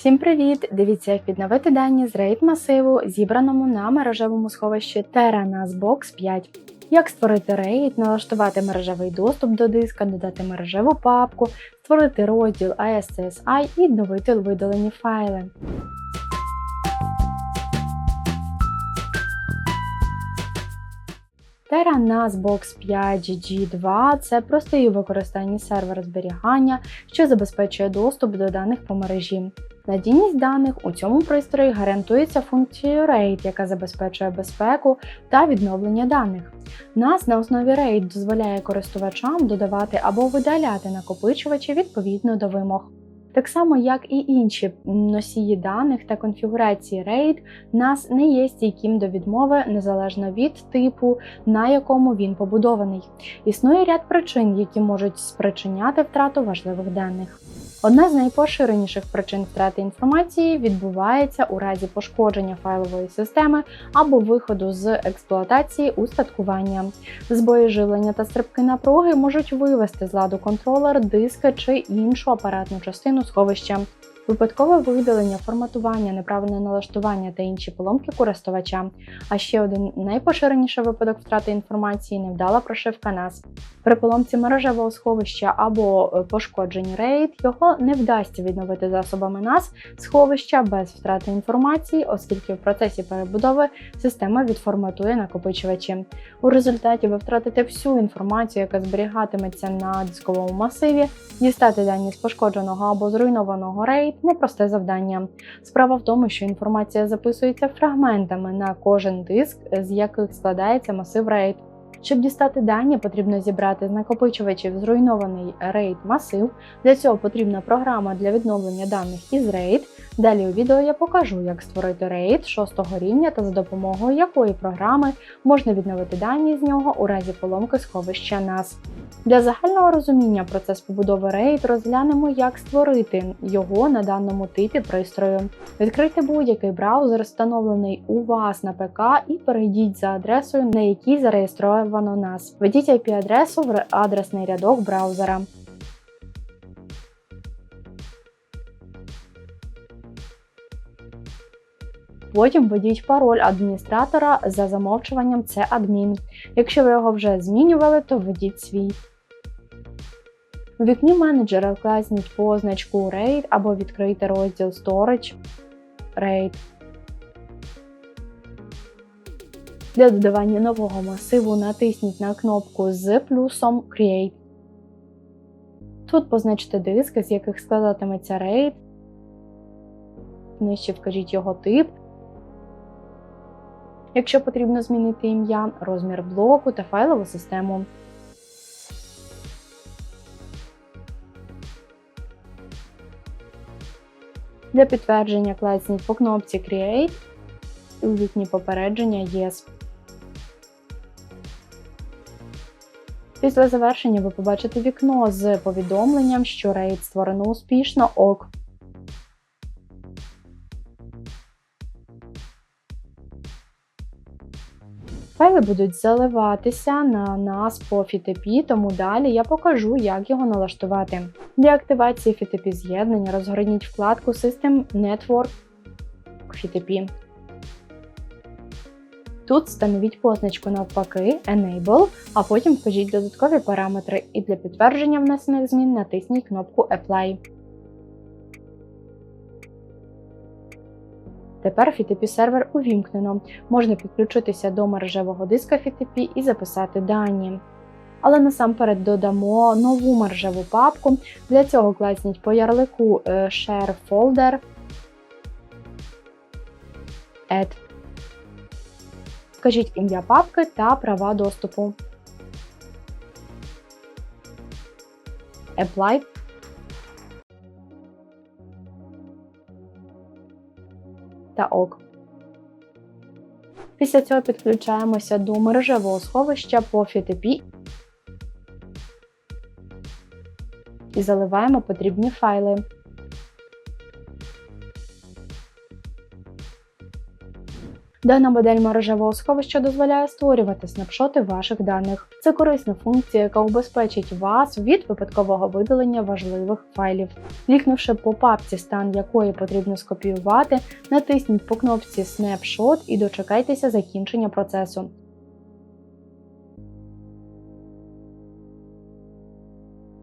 Всім привіт! Дивіться, як відновити дані з RAID масиву, зібраному на мережевому сховищі Box 5. Як створити RAID, налаштувати мережевий доступ до диска, додати мережеву папку, створити розділ ASCSI і відновити видалені файли. Box 5 G2 це простий у використанні сервер зберігання, що забезпечує доступ до даних по мережі. Надійність даних у цьому пристрої гарантується функцією RAID, яка забезпечує безпеку та відновлення даних. NAS на основі RAID дозволяє користувачам додавати або видаляти накопичувачі відповідно до вимог. Так само, як і інші носії даних та конфігурації RAID, NAS не є стійким до відмови незалежно від типу, на якому він побудований. Існує ряд причин, які можуть спричиняти втрату важливих даних. Одна з найпоширеніших причин втрати інформації відбувається у разі пошкодження файлової системи або виходу з експлуатації устаткування. Збої живлення та стрибки напруги можуть вивести з ладу контролер, диска чи іншу апаратну частину сховища. Випадкове видалення, форматування, неправильне налаштування та інші поломки користувача. А ще один найпоширеніший випадок втрати інформації невдала прошивка NAS. При поломці мережевого сховища або е, пошкодженні RAID його не вдасться відновити засобами NAS сховища без втрати інформації, оскільки в процесі перебудови система відформатує накопичувачі. У результаті ви втратите всю інформацію, яка зберігатиметься на дисковому масиві, дістати дані з пошкодженого або зруйнованого RAID непросте завдання. Справа в тому, що інформація записується фрагментами на кожен диск, з яких складається масив RAID. Щоб дістати дані, потрібно зібрати з накопичувачів зруйнований RAID масив. Для цього потрібна програма для відновлення даних із RAID. Далі у відео я покажу, як створити RAID 6 рівня та за допомогою якої програми можна відновити дані з нього у разі поломки сховища NAS. Для загального розуміння процес побудови RAID розглянемо, як створити його на даному типі пристрою. Відкрийте будь-який браузер, встановлений у вас на ПК, і перейдіть за адресою, на якій зареєстровано нас. Введіть IP-адресу в адресний рядок браузера. Потім введіть пароль адміністратора за замовчуванням це адмін. Якщо ви його вже змінювали, то введіть свій. У вікні менеджера вказніть позначку RAID або відкрийте розділ Storage RAID. Для додавання нового масиву натисніть на кнопку з плюсом Create. Тут позначте диски, з яких складатиметься RAID. Нижче вкажіть його тип. Якщо потрібно змінити ім'я, розмір блоку та файлову систему. Для підтвердження класніть по кнопці Create і у вікні попередження Yes. Після завершення ви побачите вікно з повідомленням, що рейд створено успішно ок. Файли будуть заливатися на нас по FTP, тому далі я покажу, як його налаштувати. Для активації FTP з'єднання розгорніть вкладку System Network FTP. Тут встановіть позначку навпаки Enable, а потім вкажіть додаткові параметри і для підтвердження внесених змін натисніть кнопку Apply. Тепер FTP сервер увімкнено. Можна підключитися до мережевого диска FTP і записати дані. Але насамперед додамо нову мережеву папку. Для цього класніть по ярлику е, Share Folder Add. Вкажіть ім'я папки та права доступу. Apply та ок. Після цього підключаємося до мережевого сховища по FTP і заливаємо потрібні файли. Дана модель мережевого сховища дозволяє створювати снапшоти ваших даних. Це корисна функція, яка убезпечить вас від випадкового видалення важливих файлів. Клікнувши по папці, стан якої потрібно скопіювати, натисніть по кнопці Snapshot і дочекайтеся закінчення процесу.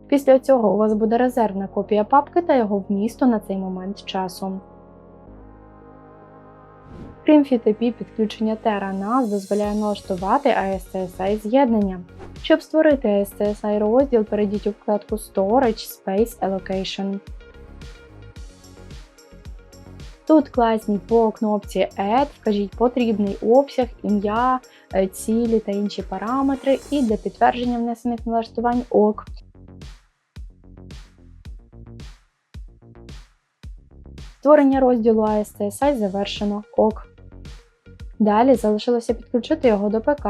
Після цього у вас буде резервна копія папки та його вмісту на цей момент часу. Крім FTP, підключення TerraNAS дозволяє налаштувати ASCSI з'єднання. Щоб створити ASCSI розділ, перейдіть у вкладку Storage Space Allocation. Тут класні по кнопці Add, вкажіть потрібний обсяг, ім'я, е, цілі та інші параметри, і для підтвердження внесених налаштувань ОК. Створення розділу ASCSI завершено ОК. Далі залишилося підключити його до ПК.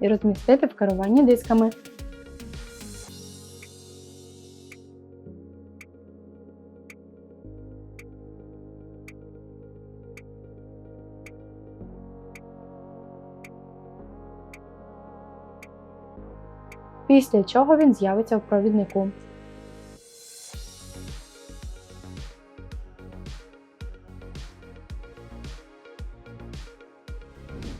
І розмістити в керуванні дисками. Після чого він з'явиться в провіднику.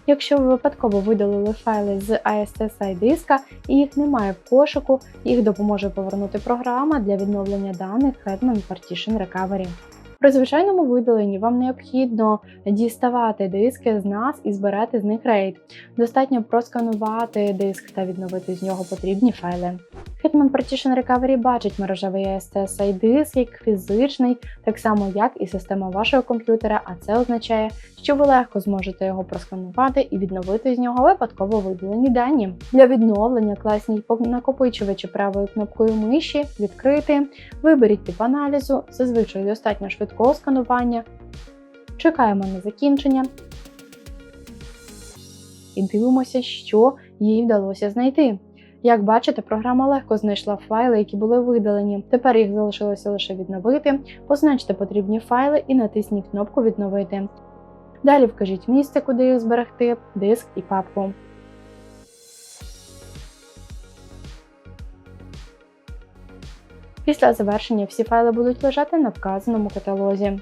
Якщо ви випадково видалили файли з ASSI диска і їх немає в кошику, їх допоможе повернути програма для відновлення даних Hetman Partition Recovery. При звичайному видаленні вам необхідно діставати диски з нас і збирати з них рейд. Достатньо просканувати диск та відновити з нього потрібні файли. Hetman Partition Recovery бачить мережевий SSI диск як фізичний, так само як і система вашого комп'ютера, а це означає, що ви легко зможете його просканувати і відновити з нього випадково видалені дані. Для відновлення класній накопичувачі правою кнопкою миші відкрити, виберіть тип аналізу, зазвичай достатньо швидкого сканування. Чекаємо на закінчення. І дивимося, що їй вдалося знайти. Як бачите, програма легко знайшла файли, які були видалені. Тепер їх залишилося лише відновити, позначте потрібні файли і натисніть кнопку Відновити. Далі вкажіть місце, куди їх зберегти, диск і папку. Після завершення всі файли будуть лежати на вказаному каталозі.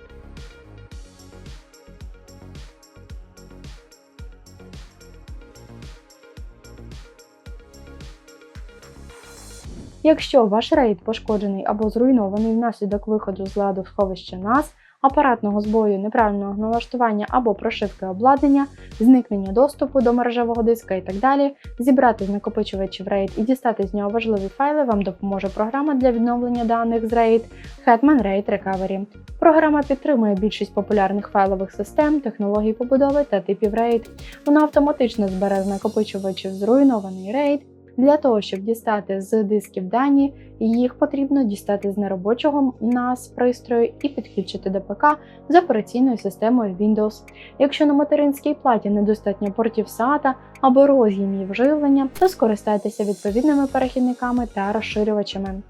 Якщо ваш рейд пошкоджений або зруйнований внаслідок виходу з ладу сховища NAS, апаратного збою, неправильного налаштування або прошивки обладнання, зникнення доступу до мережевого диска і так далі, зібрати з накопичувачів RAID і дістати з нього важливі файли вам допоможе програма для відновлення даних з RAID Hetman RAID Recovery. Програма підтримує більшість популярних файлових систем, технологій побудови та типів RAID. Вона автоматично збере з накопичувачів зруйнований RAID, для того, щоб дістати з дисків дані, їх потрібно дістати з неробочого NAS пристрою і підключити до ПК з операційною системою Windows. Якщо на материнській платі недостатньо портів SATA або роз'ємів живлення, то скористайтеся відповідними перехідниками та розширювачами.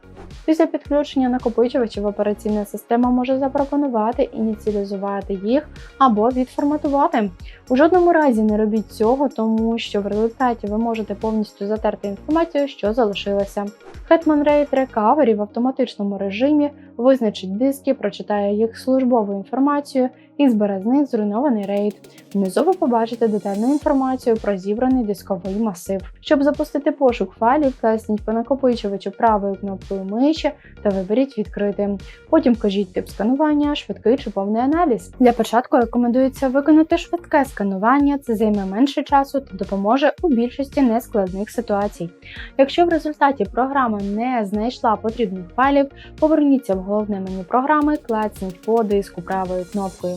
Після підключення накопичувачів операційна система може запропонувати ініціалізувати їх або відформатувати. У жодному разі не робіть цього, тому що в результаті ви можете повністю затерти інформацію, що залишилася. Hetman RAID Recovery в автоматичному режимі визначить диски, прочитає їх службову інформацію і збере з них зруйнований рейд. Внизу ви побачите детальну інформацію про зібраний дисковий масив. Щоб запустити пошук файлів, класніть по накопичувачу правою кнопкою миші та виберіть відкрити. Потім кажіть тип сканування, швидкий чи повний аналіз. Для початку рекомендується виконати швидке сканування, це займе менше часу та допоможе у більшості нескладних ситуацій. Якщо в результаті програма не знайшла потрібних файлів, поверніться в головне меню програми, клацніть по диску правою кнопкою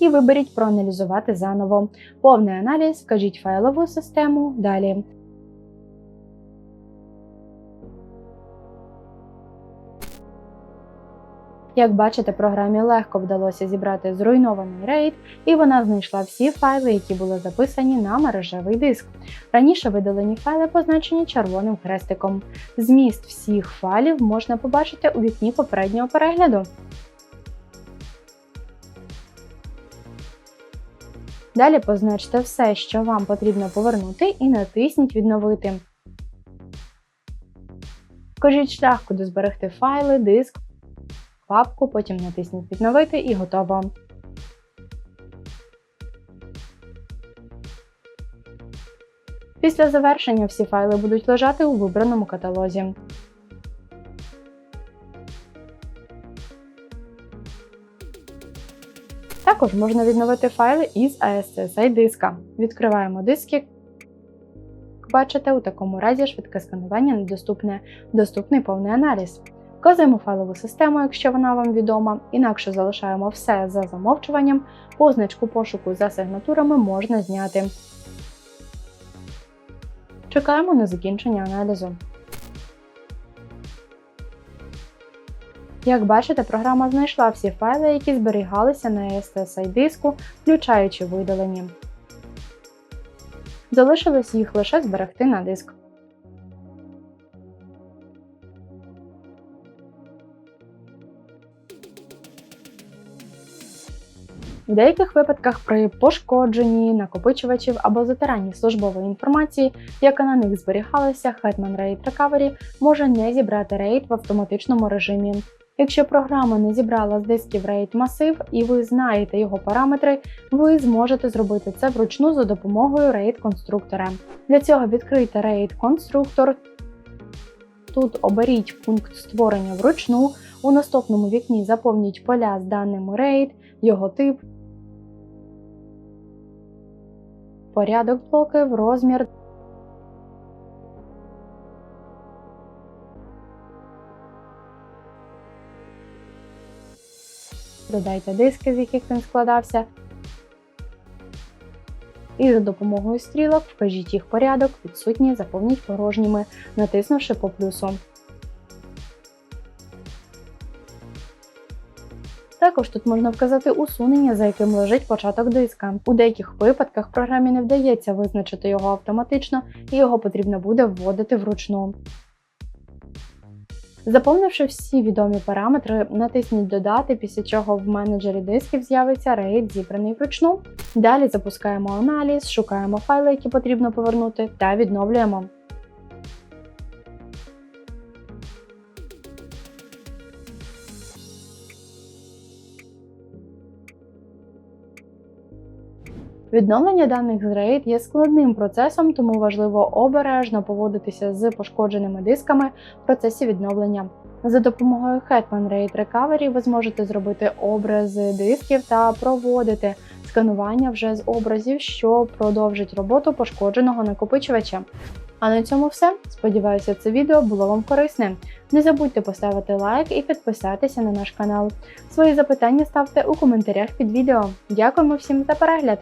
і виберіть проаналізувати заново. Повний аналіз, вкажіть файлову систему далі. Як бачите, програмі легко вдалося зібрати зруйнований RAID, і вона знайшла всі файли, які були записані на мережевий диск. Раніше видалені файли позначені червоним хрестиком. Зміст всіх файлів можна побачити у вікні попереднього перегляду. Далі позначте все, що вам потрібно повернути, і натисніть Відновити. Вкажіть шлях, куди зберегти файли, диск, папку, потім натисніть Відновити і готово. Після завершення всі файли будуть лежати у вибраному каталозі. Також можна відновити файли із ASCSI диска. Відкриваємо диск, як бачите, у такому разі швидке сканування недоступне, доступний повний аналіз. Вказуємо файлову систему, якщо вона вам відома, інакше залишаємо все за замовчуванням, позначку пошуку за сигнатурами можна зняти. Чекаємо на закінчення аналізу. Як бачите, програма знайшла всі файли, які зберігалися на SSI диску, включаючи видалені. Залишилось їх лише зберегти на диск. В деяких випадках при пошкодженні накопичувачів або затиранні службової інформації, яка на них зберігалася, Hetman RAID Recovery може не зібрати RAID в автоматичному режимі. Якщо програма не зібрала з дисків RAID масив і ви знаєте його параметри, ви зможете зробити це вручну за допомогою RAID конструктора. Для цього відкрийте RAID конструктор. Тут оберіть пункт створення вручну. У наступному вікні заповніть поля з даними RAID, його тип, порядок блоків, розмір. Додайте диски, з яких він складався. І за допомогою стрілок вкажіть їх порядок, відсутні, заповніть порожніми, натиснувши по плюсу. Також тут можна вказати усунення, за яким лежить початок диска. У деяких випадках програмі не вдається визначити його автоматично, і його потрібно буде вводити вручну. Заповнивши всі відомі параметри, натисніть Додати, після чого в менеджері дисків з'явиться рейд, зібраний вручну. Далі запускаємо аналіз, шукаємо файли, які потрібно повернути, та відновлюємо. Відновлення даних з RAID є складним процесом, тому важливо обережно поводитися з пошкодженими дисками в процесі відновлення. За допомогою Hetman RAID Recovery ви зможете зробити образи дисків та проводити сканування вже з образів, що продовжить роботу пошкодженого накопичувача. А на цьому все. Сподіваюся, це відео було вам корисним. Не забудьте поставити лайк і підписатися на наш канал. Свої запитання ставте у коментарях під відео. Дякуємо всім за перегляд!